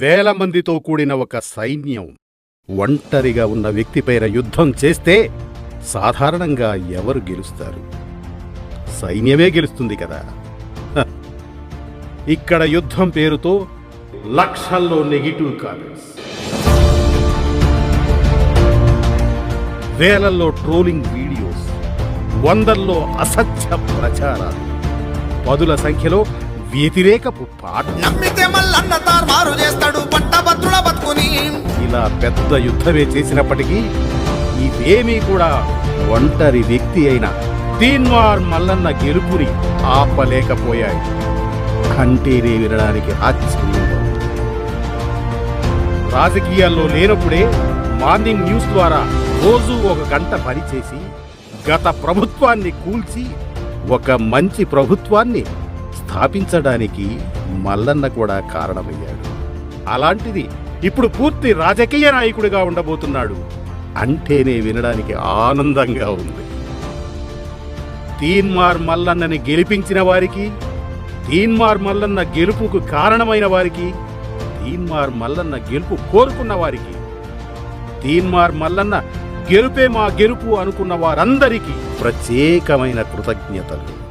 వేల మందితో కూడిన ఒక సైన్యం ఒంటరిగా ఉన్న వ్యక్తిపైన యుద్ధం చేస్తే సాధారణంగా ఎవరు గెలుస్తారు? సైన్యమే గెలుస్తుంది కదా. ఇక్కడ యుద్ధం పేరుతో లక్షల్లో నెగిటివ్ కామెంట్స్. వేలల్లో ట్రోలింగ్ వీడియోస్ వందల్లో అసత్య ప్రచారాలు. పదుల సంఖ్యలో వ్యతిరేకపు పాట. నమ్మితే మల్లన్న తారుమారు చేస్తాడు పట్టభద్రుల బతుకుని. ఇలా పెద్ద యుద్ధమే చేసినప్పటికీ ఇవేమీ కూడా ఒంటరి వ్యక్తి అయిన తీన్మార్ మల్లన్న గెలుపుని ఆపలేకపోయాయి. కంటేనే వినడానికి ఆశ్చర్యంగా. రాజకీయాల్లో లేనప్పుడే మార్నింగ్ న్యూస్ ద్వారా రోజు ఒక గంట పనిచేసి గత ప్రభుత్వాన్ని కూల్చి ఒక మంచి ప్రభుత్వాన్ని స్థాపించడానికి మల్లన్న కూడా కారణమయ్యాడు. అలాంటిది ఇప్పుడు పూర్తి రాజకీయ నాయకుడిగా ఉండబోతున్నాడు అంటేనే వినడానికి ఆనందంగా ఉంది. తీన్మార్ మల్లన్నని గెలిపించిన వారికి తీన్మార్ మల్లన్న గెలుపుకు కారణమైన వారికి తీన్మార్ మల్లన్న గెలుపు కోరుకున్న వారికి తీన్మార్ మల్లన్న గెలుపే మా గెలుపు అనుకున్న వారందరికీ ప్రత్యేకమైన కృతజ్ఞతలు.